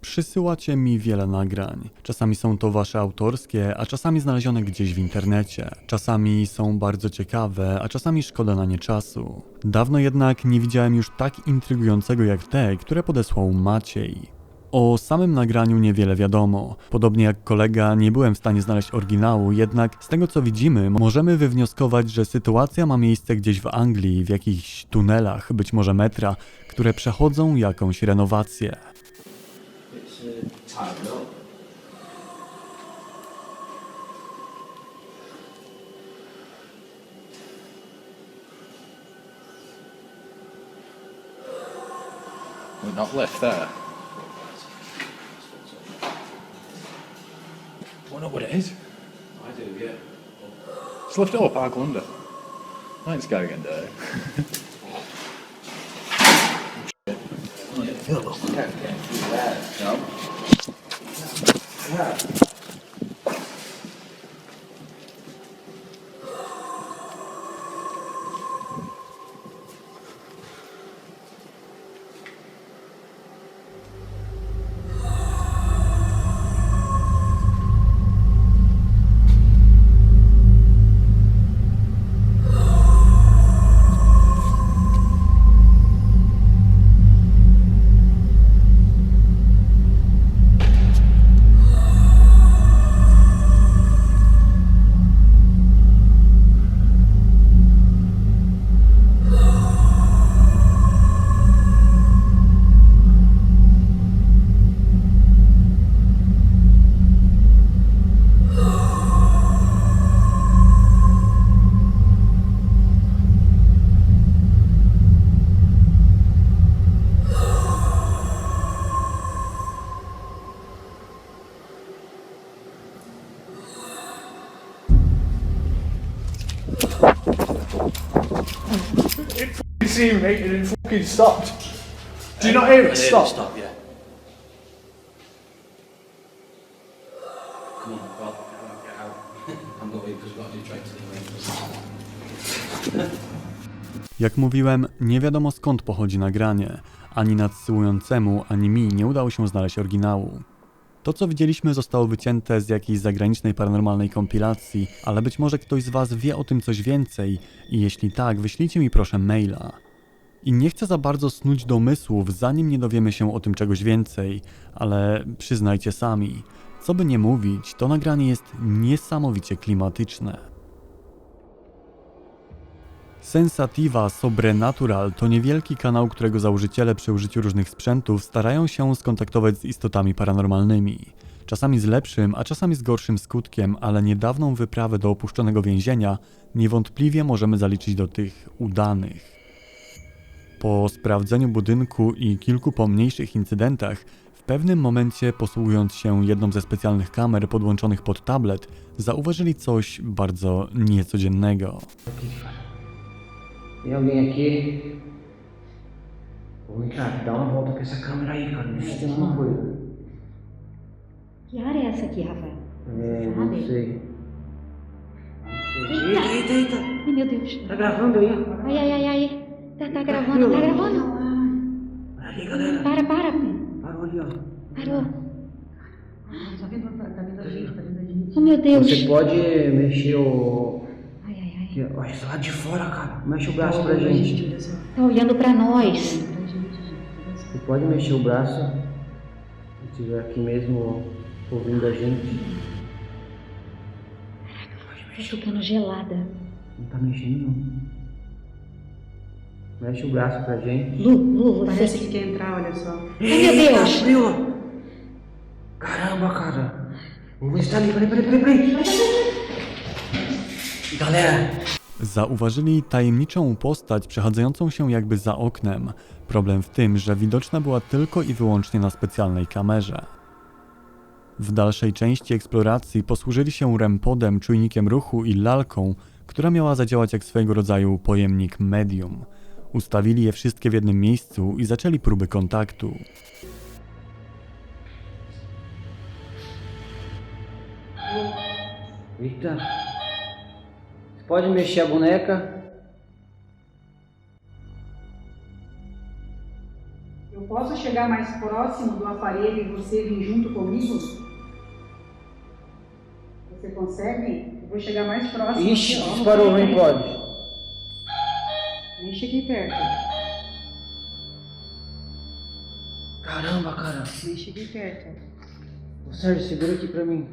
Przysyłacie mi wiele nagrań. Czasami są to wasze autorskie, a czasami znalezione gdzieś w internecie. Czasami są bardzo ciekawe, a czasami szkoda na nie czasu. Dawno jednak nie widziałem już tak intrygującego jak te, które podesłał Maciej. O samym nagraniu niewiele wiadomo. Podobnie jak kolega, nie byłem w stanie znaleźć oryginału, jednak z tego co widzimy, możemy wywnioskować, że sytuacja ma miejsce gdzieś w Anglii, w jakichś tunelach, być może metra, które przechodzą jakąś renowację. 잘요. We're not left there. I know what it is. I do, yeah. It's left it up, I go under. I ain't going in. No. You see mate, and it fucking stopped. Do you not hear I it stop? Stop, yeah. Come on, well, get out. I'm going because we've got to do tracks anyway. Jak mówiłem, nie wiadomo skąd pochodzi nagranie. Ani nadsyłującemu, ani mi nie udało się znaleźć oryginału. To, co widzieliśmy, zostało wycięte z jakiejś zagranicznej paranormalnej kompilacji, ale być może ktoś z Was wie o tym coś więcej i jeśli tak, wyślijcie mi proszę maila. I nie chcę za bardzo snuć domysłów, zanim nie dowiemy się o tym czegoś więcej, ale przyznajcie sami, co by nie mówić, to nagranie jest niesamowicie klimatyczne. Sensativa Sobrenatural to niewielki kanał, którego założyciele przy użyciu różnych sprzętów starają się skontaktować z istotami paranormalnymi. Czasami z lepszym, a czasami z gorszym skutkiem, ale niedawną wyprawę do opuszczonego więzienia niewątpliwie możemy zaliczyć do tych udanych. Po sprawdzeniu budynku i kilku pomniejszych incydentach, w pewnym momencie posługując się jedną ze specjalnych kamer podłączonych pod tablet, zauważyli coś bardzo niecodziennego. Tem alguém aqui? Ô, Ricardo, dá uma volta com essa câmera aí, cara. Vê se tem alguma coisa. Que área é essa aqui, Rafael? É, Sabe? não sei. Eita! Eita, eita, eita. Ai, meu Deus. Tá gravando aí? Ai, ai, ai, ai. Tá, tá gravando, tá gravando. Olha ali, galera. Para, para. Parou ali, ó. Parou. Oh, meu Deus. Você pode mexer o... Ai, ai, ai. que lá de fora, cara. Mexe o braço pra gente. Tá olhando pra nós. Você pode mexer o braço. Se estiver aqui mesmo ouvindo a gente. Tô ficando gelada. Não tá mexendo, não. Mexe o braço pra gente. Lu, Lu, Parece você... que quer entrar, olha só. Ai, meu Deus. Abriu! Caramba, cara! Vamos ver se tá ali, peraí, peraí, peraí, peraí! Galera! Zauważyli tajemniczą postać przechadzającą się jakby za oknem. Problem w tym, że widoczna była tylko i wyłącznie na specjalnej kamerze. W dalszej części eksploracji posłużyli się rempodem, czujnikiem ruchu i lalką, która miała zadziałać jak swego rodzaju pojemnik medium. Ustawili je wszystkie w jednym miejscu i zaczęli próby kontaktu. Eita! Você pode mexer a boneca? Eu posso chegar mais próximo do aparelho e você vir junto comigo? Você consegue? Eu vou chegar mais próximo. Ixi, disparou, nem pode. Nem cheguei perto. Caramba, cara. Nem cheguei perto. Ô Sérgio, segura aqui pra mim.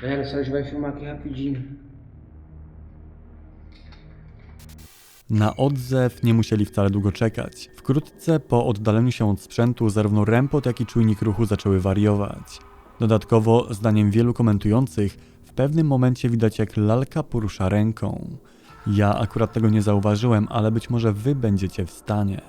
Pera, o Sérgio vai filmar aqui rapidinho. Na odzew nie musieli wcale długo czekać. Wkrótce po oddaleniu się od sprzętu zarówno rempot, jak i czujnik ruchu zaczęły wariować. Dodatkowo, zdaniem wielu komentujących, w pewnym momencie widać jak lalka porusza ręką. Ja akurat tego nie zauważyłem, ale być może wy będziecie w stanie.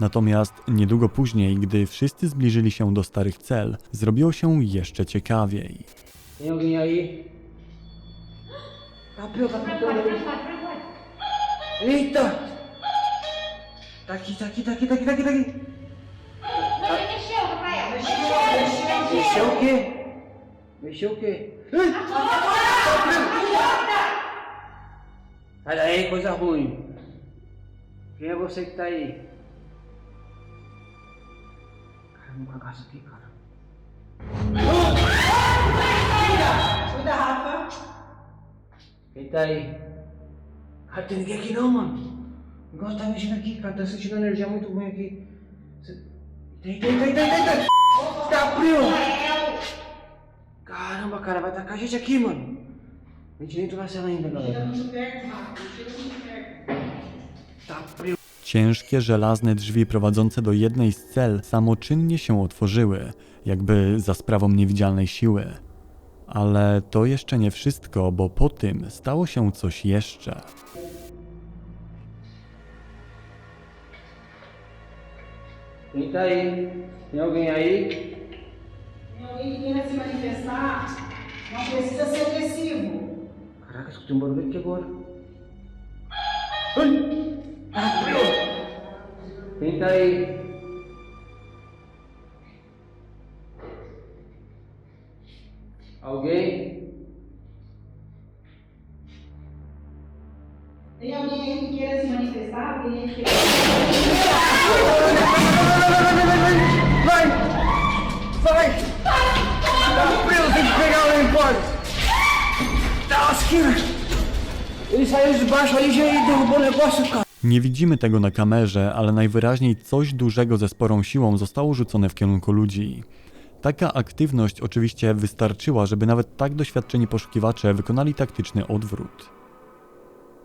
Natomiast niedługo później, gdy wszyscy zbliżyli się do starych cel, zrobiło się jeszcze ciekawiej. Eita! Tá aqui, tá aqui, tá aqui, tá aqui, tá aqui, tá aqui. Mexeu o quê? Mexeu o quê? Ai! Sai daí, coisa ruim. Quem é você que tá aí? Cara, um cagaço aqui, cara. Cuida, Rafa. Quem tá aí? Cara, tem ninguém aqui não, mano. Aqui, cara. Tá sentindo uma energia muito ruim aqui. Cê- Tem, tem, tem, tem, tem, tem. Tá frio. Caramba, cara, vai tacar a gente aqui, mano. A gente nem na frio. Ciężkie żelazne drzwi prowadzące do jednej z cel samoczynnie się otworzyły, jakby za sprawą niewidzialnej siły. Ale to jeszcze nie wszystko, bo po tym stało się coś jeszcze. Quem tá aí? Tem alguém aí? Tem alguém que queira se manifestar? Não precisa ser agressivo. Caraca, escutei um barulho aqui agora. Ai! Tá frio. Quem tá aí? Alguém? Tem alguém aí que queira se manifestar? Tem gente que Nie widzimy tego na kamerze, ale najwyraźniej coś dużego ze sporą siłą zostało rzucone w kierunku ludzi. Taka aktywność oczywiście wystarczyła, żeby nawet tak doświadczeni poszukiwacze wykonali taktyczny odwrót.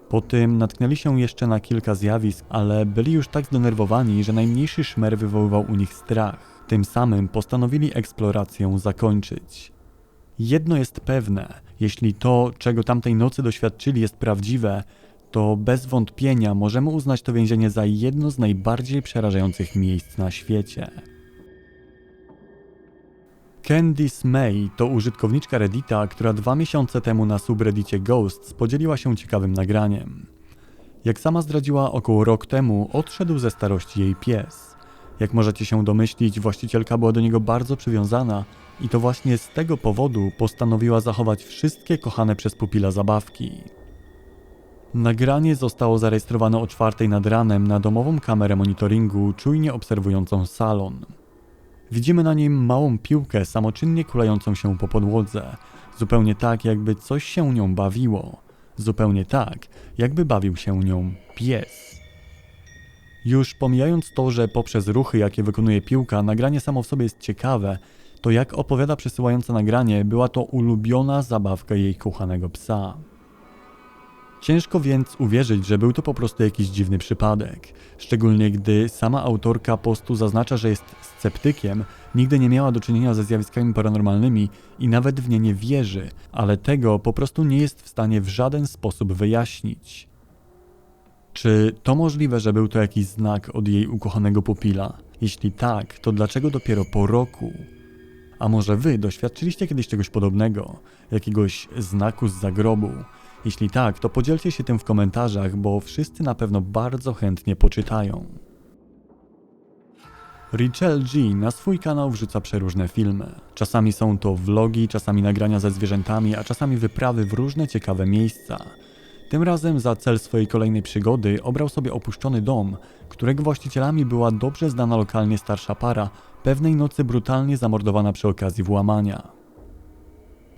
Po tym natknęli się jeszcze na kilka zjawisk, ale byli już tak zdenerwowani, że najmniejszy szmer wywoływał u nich strach. Tym samym postanowili eksplorację zakończyć. Jedno jest pewne: jeśli to, czego tamtej nocy doświadczyli, jest prawdziwe, to bez wątpienia możemy uznać to więzienie za jedno z najbardziej przerażających miejsc na świecie. Candice May to użytkowniczka Reddita, która dwa miesiące temu na subreddicie Ghosts podzieliła się ciekawym nagraniem. Jak sama zdradziła, około rok temu odszedł ze starości jej pies. Jak możecie się domyślić, właścicielka była do niego bardzo przywiązana i to właśnie z tego powodu postanowiła zachować wszystkie kochane przez pupila zabawki. Nagranie zostało zarejestrowane o czwartej nad ranem na domową kamerę monitoringu, czujnie obserwującą salon. Widzimy na nim małą piłkę samoczynnie kulającą się po podłodze, zupełnie tak, jakby coś się nią bawiło, zupełnie tak, jakby bawił się nią pies. Już pomijając to, że poprzez ruchy, jakie wykonuje piłka, nagranie samo w sobie jest ciekawe, to jak opowiada przesyłająca nagranie, była to ulubiona zabawka jej kochanego psa. Ciężko więc uwierzyć, że był to po prostu jakiś dziwny przypadek. Szczególnie gdy sama autorka postu zaznacza, że jest sceptykiem, nigdy nie miała do czynienia ze zjawiskami paranormalnymi i nawet w nie nie wierzy, ale tego po prostu nie jest w stanie w żaden sposób wyjaśnić. Czy to możliwe, że był to jakiś znak od jej ukochanego pupila? Jeśli tak, to dlaczego dopiero po roku? A może wy doświadczyliście kiedyś czegoś podobnego? Jakiegoś znaku z zagrobu? Jeśli tak, to podzielcie się tym w komentarzach, bo wszyscy na pewno bardzo chętnie poczytają. Richelle G na swój kanał wrzuca przeróżne filmy. Czasami są to vlogi, czasami nagrania ze zwierzętami, a czasami wyprawy w różne ciekawe miejsca. Tym razem za cel swojej kolejnej przygody obrał sobie opuszczony dom, którego właścicielami była dobrze znana lokalnie starsza para, pewnej nocy brutalnie zamordowana przy okazji włamania.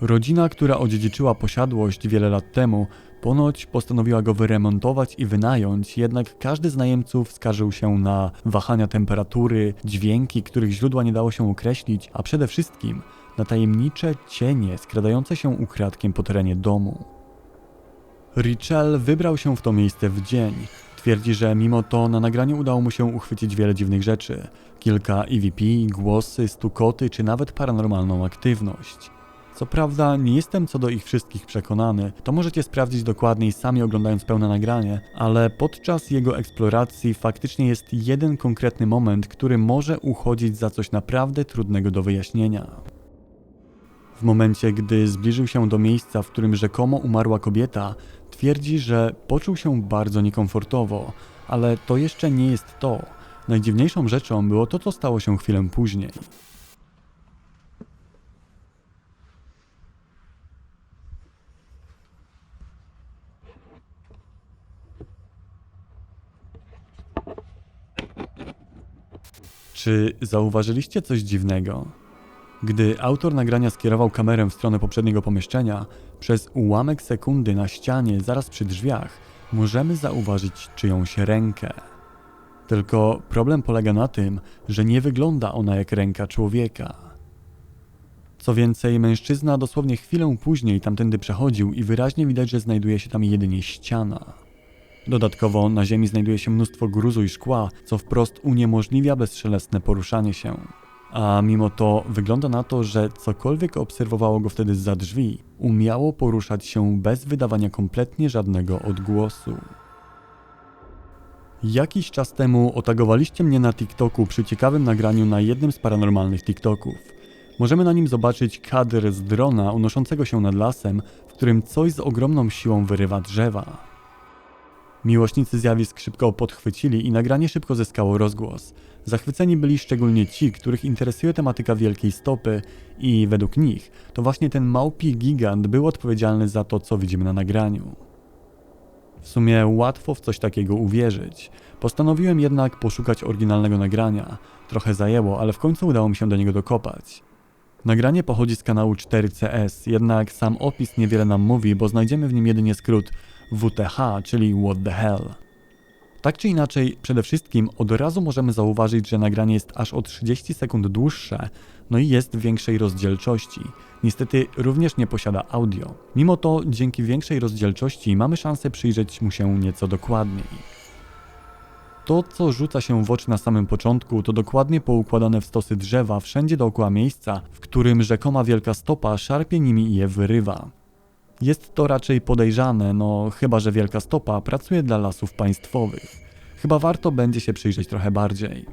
Rodzina, która odziedziczyła posiadłość wiele lat temu, ponoć postanowiła go wyremontować i wynająć, jednak każdy z najemców skarżył się na wahania temperatury, dźwięki, których źródła nie dało się określić, a przede wszystkim na tajemnicze cienie skradające się ukradkiem po terenie domu. Richel wybrał się w to miejsce w dzień. Twierdzi, że mimo to na nagraniu udało mu się uchwycić wiele dziwnych rzeczy. Kilka EVP, głosy, stukoty czy nawet paranormalną aktywność. Co prawda nie jestem co do ich wszystkich przekonany, to możecie sprawdzić dokładniej sami oglądając pełne nagranie, ale podczas jego eksploracji faktycznie jest jeden konkretny moment, który może uchodzić za coś naprawdę trudnego do wyjaśnienia. W momencie, gdy zbliżył się do miejsca, w którym rzekomo umarła kobieta, twierdzi, że poczuł się bardzo niekomfortowo, ale to jeszcze nie jest to. Najdziwniejszą rzeczą było to, co stało się chwilę później. Czy zauważyliście coś dziwnego? Gdy autor nagrania skierował kamerę w stronę poprzedniego pomieszczenia, przez ułamek sekundy na ścianie zaraz przy drzwiach możemy zauważyć czyjąś rękę. Tylko problem polega na tym, że nie wygląda ona jak ręka człowieka. Co więcej, mężczyzna dosłownie chwilę później tamtędy przechodził i wyraźnie widać, że znajduje się tam jedynie ściana. Dodatkowo na ziemi znajduje się mnóstwo gruzu i szkła, co wprost uniemożliwia bezszelestne poruszanie się. A mimo to wygląda na to, że cokolwiek obserwowało go wtedy za drzwi, umiało poruszać się bez wydawania kompletnie żadnego odgłosu. Jakiś czas temu otagowaliście mnie na TikToku przy ciekawym nagraniu na jednym z paranormalnych TikToków. Możemy na nim zobaczyć kadr z drona unoszącego się nad lasem, w którym coś z ogromną siłą wyrywa drzewa. Miłośnicy zjawisk szybko podchwycili i nagranie szybko zyskało rozgłos. Zachwyceni byli szczególnie ci, których interesuje tematyka wielkiej stopy i według nich to właśnie ten małpi gigant był odpowiedzialny za to, co widzimy na nagraniu. W sumie łatwo w coś takiego uwierzyć. Postanowiłem jednak poszukać oryginalnego nagrania. Trochę zajęło, ale w końcu udało mi się do niego dokopać. Nagranie pochodzi z kanału 4CS, jednak sam opis niewiele nam mówi, bo znajdziemy w nim jedynie skrót WTH, czyli What the Hell. Tak czy inaczej, przede wszystkim od razu możemy zauważyć, że nagranie jest aż o 30 sekund dłuższe, no i jest większej rozdzielczości. Niestety również nie posiada audio. Mimo to, dzięki większej rozdzielczości mamy szansę przyjrzeć mu się nieco dokładniej. To, co rzuca się w oczy na samym początku, to dokładnie poukładane w stosy drzewa wszędzie dookoła miejsca, w którym rzekoma wielka stopa szarpie nimi i je wyrywa. Jest to raczej podejrzane, no chyba że Wielka Stopa pracuje dla lasów państwowych. Chyba warto będzie się przyjrzeć trochę bardziej.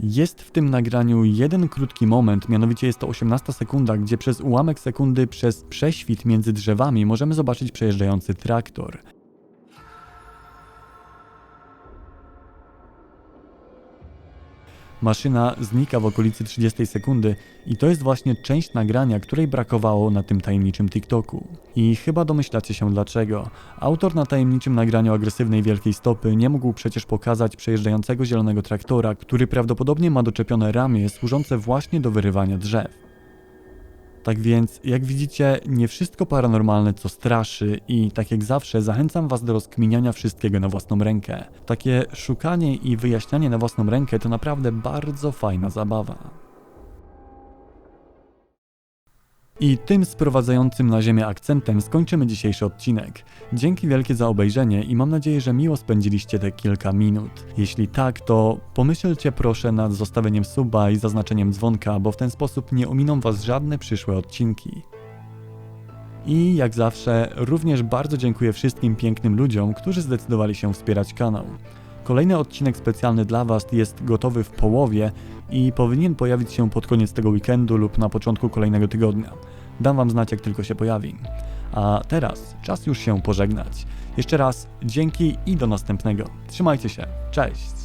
Jest w tym nagraniu jeden krótki moment, mianowicie jest to 18 sekunda, gdzie przez ułamek sekundy przez prześwit między drzewami możemy zobaczyć przejeżdżający traktor. Maszyna znika w okolicy 30 sekundy i to jest właśnie część nagrania, której brakowało na tym tajemniczym TikToku. I chyba domyślacie się dlaczego. Autor na tajemniczym nagraniu agresywnej wielkiej stopy nie mógł przecież pokazać przejeżdżającego zielonego traktora, który prawdopodobnie ma doczepione ramię służące właśnie do wyrywania drzew. Tak więc, jak widzicie, nie wszystko paranormalne co straszy i tak jak zawsze zachęcam Was do rozkminiania wszystkiego na własną rękę. Takie szukanie i wyjaśnianie na własną rękę to naprawdę bardzo fajna zabawa. I tym sprowadzającym na ziemię akcentem skończymy dzisiejszy odcinek. Dzięki wielkie za obejrzenie i mam nadzieję, że miło spędziliście te kilka minut. Jeśli tak, to pomyślcie proszę nad zostawieniem suba i zaznaczeniem dzwonka, bo w ten sposób nie ominą Was żadne przyszłe odcinki. I jak zawsze, również bardzo dziękuję wszystkim pięknym ludziom, którzy zdecydowali się wspierać kanał. Kolejny odcinek specjalny dla Was jest gotowy w połowie i powinien pojawić się pod koniec tego weekendu lub na początku kolejnego tygodnia. Dam Wam znać, jak tylko się pojawi. A teraz czas już się pożegnać. Jeszcze raz dzięki i do następnego. Trzymajcie się. Cześć!